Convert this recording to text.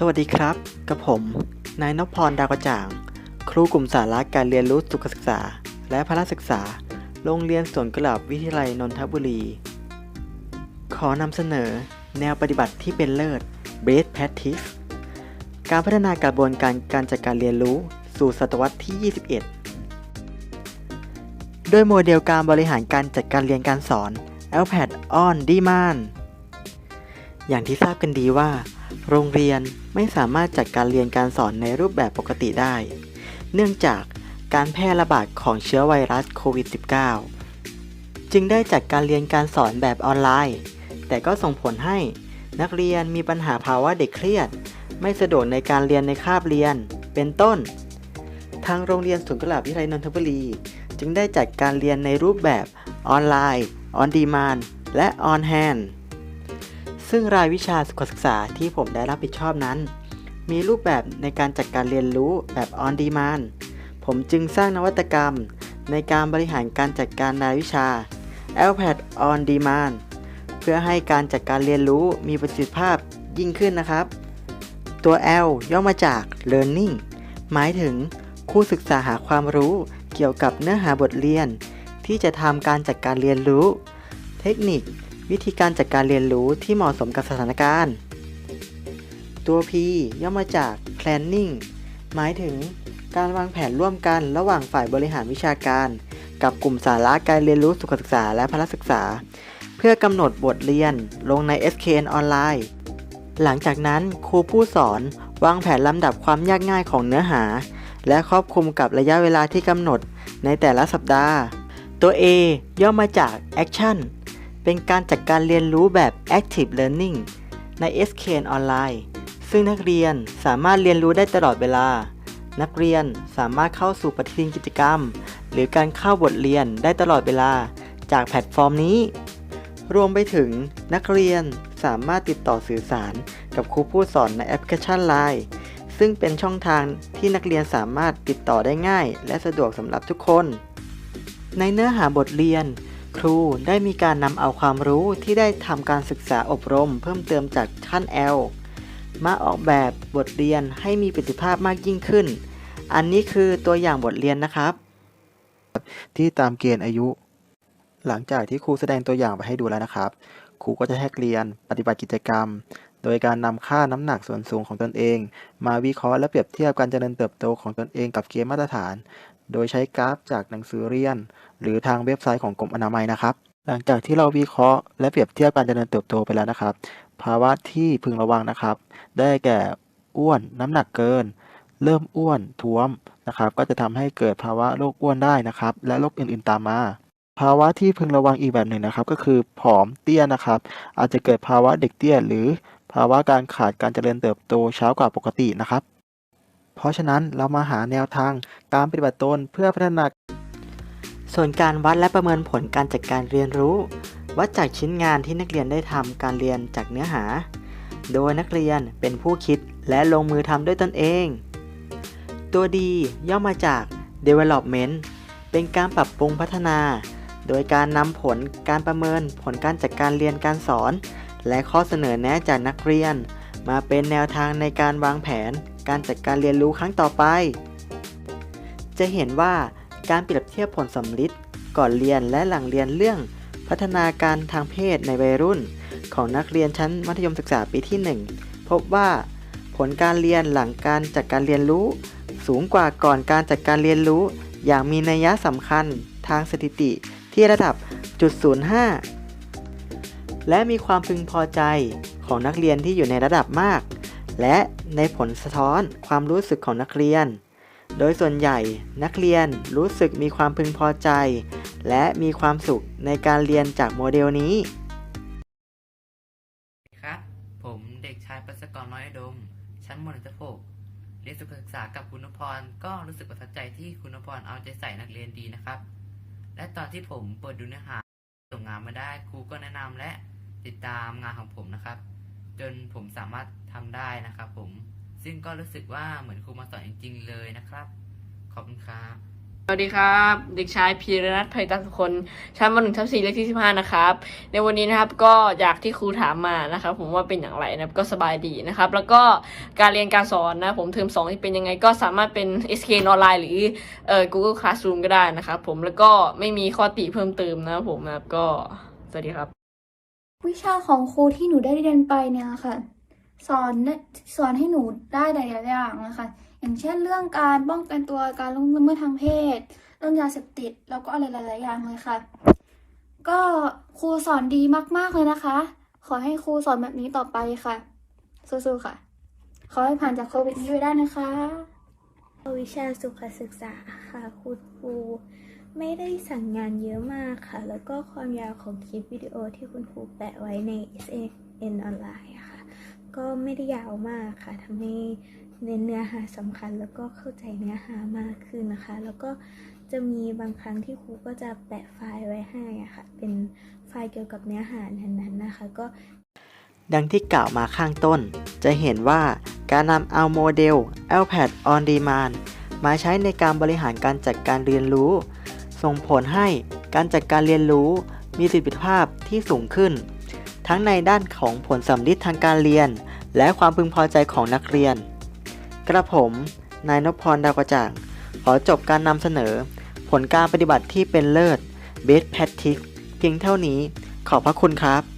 สวัสดีครับ กับผม นายนพพรดาวกระจ่าง ครูกลุ่มสาระการเรียนรู้สุขศึกษา และพละศึกษา โรงเรียนสวนกลาบวิทยาลัยนนทบุรี ขอนำเสนอ แนวปฏิบัติที่เป็นเลิศ Best Practice การพัฒนากระบวนการการจัดการเรียนรู้สู่ศตวรรษที่ 21โดยโมเดลการบริหารการจัดการเรียนการสอน LPAD on Demand อย่างที่ทราบกันดีว่า โรงเรียนไม่สามารถจัดการเรียนการสอนในรูปแบบปกติได้ เนื่องจากการแพร่ระบาดของเชื้อไวรัสโควิด -19 จึงได้จัดการเรียนการสอนแบบออนไลน์ แต่ก็ส่งผลให้นักเรียนมีปัญหาภาวะเด็กเครียด ไม่สะดวกในการเรียนในคาบเรียน เป็นต้น ทางโรงเรียนสวนกุหลาบวิทยาลัยนนทบุรี จึงได้จัดการเรียนในรูปแบบออนไลน์ on demand และ on hand ซึ่งรายวิชาสุขศึกษาที่ผมได้รับผิดชอบนั้น มีรูปแบบในการจัดการเรียนรู้แบบ on demand ผมจึงสร้างนวัตกรรม ในการบริหารการจัดการรายวิชา LPAD on demand เพื่อให้การจัดการเรียนรู้มีประสิทธิภาพยิ่งขึ้นนะครับ ตัว L ย่อมาจาก learning หมายถึงครูศึกษาหาความรู้เกี่ยวกับเนื้อหาบทเรียน ที่จะทำการจัดการเรียนรู้ เทคนิค วิธีการจัดการเรียนรู้ที่เหมาะสมกับสถานการณ์ ตัว P ย่อมาจาก planning หมายถึงการวางแผนร่วมกันระหว่างฝ่ายบริหารวิชาการ กับกลุ่มสาระการเรียนรู้สุขศึกษาและพละศึกษา เพื่อกำหนดบทเรียนลงใน SKN ออนไลน์ หลังจากนั้นครูผู้สอนวางแผนลำดับความยากง่ายของเนื้อหา และครอบคลุมกับระยะเวลาที่กำหนดในแต่ละสัปดาห์ ตัว A ย่อมาจาก Action เป็นการจัดการเรียนรู้แบบ Active Learning ใน SKN ออนไลน์ ซึ่งนักเรียนสามารถเรียนรู้ได้ตลอดเวลา นักเรียนสามารถเข้าสู่ปฏิทินกิจกรรม หรือการเข้าบทเรียนได้ตลอดเวลาจากแพลตฟอร์มนี้ รวมไปถึงนักเรียนสามารถติดต่อสื่อสารกับครูผู้สอนในแอปพลิเคชัน Line ซึ่งเป็นช่องทางที่นักเรียนสามารถติดต่อได้ง่าย และสะดวกสำหรับทุกคน ในเนื้อหาบทเรียน ครูได้มีการนำเอาความรู้ที่ได้ทำการศึกษาอบรม เพิ่มเติมจากขั้น L มาออกแบบบทเรียนให้มีประสิทธิภาพมากยิ่งขึ้น อันนี้คือตัวอย่างบทเรียนนะครับ ที่ตามเกณฑ์อายุ หลังจากที่ครูแสดงตัวอย่างไปให้ดูแล้วนะครับ ครูก็จะให้นักเรียนปฏิบัติกิจกรรม โดยการนำค่าน้ำหนักส่วนสูงของตนเอง มาวิเคราะห์และเปรียบเทียบการเจริญเติบโตของตนเองกับเกณฑ์มาตรฐาน โดยใช้กราฟจากหนังสือเรียน หรือทางเว็บไซต์ของกรมอนามัยนะครับ หลังจากที่เราวิเคราะห์และเปรียบเทียบการเจริญเติบโตไปแล้วนะครับ ภาวะที่พึงระวังนะครับ ได้แก่อ้วนน้ำหนักเกิน เริ่มอ้วนท้วมนะครับ ก็จะทำให้เกิดภาวะโรคอ้วนได้นะครับ และโรคอื่นๆตามมา ภาวะที่พึงระวังอีกแบบหนึ่งนะครับ ก็คือผอมเตี้ยนะครับ อาจจะเกิดภาวะเด็กเตี้ย หรือภาวะการขาดการเจริญเติบโตช้ากว่าปกตินะครับ เพราะฉะนั้นเรามาหาแนวทางการปฏิบัติตนเพื่อพัฒนา ส่วนการวัดและประเมินผลการจัดการเรียนรู้ วัดจากชิ้นงานที่นักเรียนได้ทำการเรียนจากเนื้อหา โดยนักเรียนเป็นผู้คิดและลงมือทำด้วยตนเอง ตัวดีย่อมาจาก development เป็นการปรับปรุงพัฒนา โดยการนำผลการประเมินผลการจัดการเรียนการสอน และข้อเสนอแนะจากนักเรียน มาเป็นแนวทางในการวางแผน การจัดการเรียนรู้ครั้งต่อไป จะเห็นว่าการเปรียบเทียบผลสำลิดก่อนเรียนและหลังเรียนเรื่อง พัฒนาการทางเพศในวัยรุ่น ของนักเรียนชั้นมัธยมศึกษาปีที่ 1 พบว่า ผลการเรียนหลังการจัดการเรียนรู้ สูงกว่าก่อนการจัดการเรียนรู้ อย่างมีนัยสำคัญทางสถิติที่ระดับจุด05และมีความพึงพอใจของนักเรียนที่อยู่ในระดับมาก และในผลสะท้อนความรู้สึกของนักเรียน โดยส่วนใหญ่นักเรียนรู้สึกมีความพึงพอใจ และมีความสุขในการเรียนจากโมเดลนี้ ครับ ผมเด็กชายประสกรน้อยอดม ชั้นม .1 เรียนสุขศึกษากับคุณนพรก็รู้สึกประทับใจที่คุณนพรเอาใจใส่นักเรียนดีนะครับ และตอนที่ผมเปิดดูเนื้อหาส่งงานมาได้ครูก็แนะนำและติดตามงานของผมนะครับ จนผมสามารถ ทำได้นะครับผมซึ่งก็รู้สึกว่าเหมือนครูมาสอนจริงๆเลยนะครับ ขอบคุณครับสวัสดีครับ เด็กชายพีรนัทไพตัสุคนชั้นมหนึ่งทับสี่เลขที่สิบห้านะครับ ในวันนี้นะครับก็อยากที่ครูถามมานะครับ ผมว่าเป็นอย่างไรนะครับก็สบายดีนะครับ แล้วก็การเรียนการสอนนะผมเทอมสองที่เป็นยังไงก็สามารถเป็น SK ออนไลน์หรือเอ่อ Google Classroom ก็ได้นะครับผมแล้วก็ไม่มีข้อติเพิ่มเติมนะครับผมนะครับก็สวัสดีครับ วิชาของครูที่หนูได้เรียนไปเนี่ยค่ะ สอนสอนให้หนูได้หลายๆอย่างนะคะ อย่างเช่นเรื่องการป้องกันตัวการล่วงละเมิดทางเพศเรื่องยาเสพติดแล้วก็อะไรหลายๆอย่างเลยค่ะ ก็ครูสอนดีมากๆเลยนะคะ ขอให้ครูสอนแบบนี้ต่อไปค่ะสู้ๆค่ะ ขอให้ผ่านจากโควิดนี้ไปได้นะคะวิชาสุขศึกษาค่ะคุณครูไม่ได้สั่งงานเยอะมากค่ะ แล้วก็ความยาวของคลิปวิดีโอที่คุณครูแปะไว้ใน SN ออนไลน์ค่ะ ก็ไม่ได้ยาวมากค่ะทำให้เน้นเนื้อหาสำคัญแล้วก็เข้าใจเนื้อหามากขึ้นนะคะ แล้วก็จะมีบางครั้งที่ครูก็จะแปะไฟล์ไว้ให้อะค่ะ เป็นไฟล์เกี่ยวกับเนื้อหานั้นๆนะคะ ก็ ดังที่กล่าวมาข้างต้น จะเห็นว่าการนำเอาโมเดล LPAD on Demand มาใช้ในการบริหารการจัดการเรียนรู้ ส่งผลให้การจัดการเรียนรู้มีประสิทธิภาพที่สูงขึ้น ทั้งในด้านของผลสำลิดทางการเรียน และความพึงพอใจของนักเรียน กระผม นายนพพรดาวกระจ่าง ขอจบการนำเสนอ ผลการปฏิบัติที่เป็นเลิศ Best Practice เพียงเท่านี้ ขอบพระคุณครับ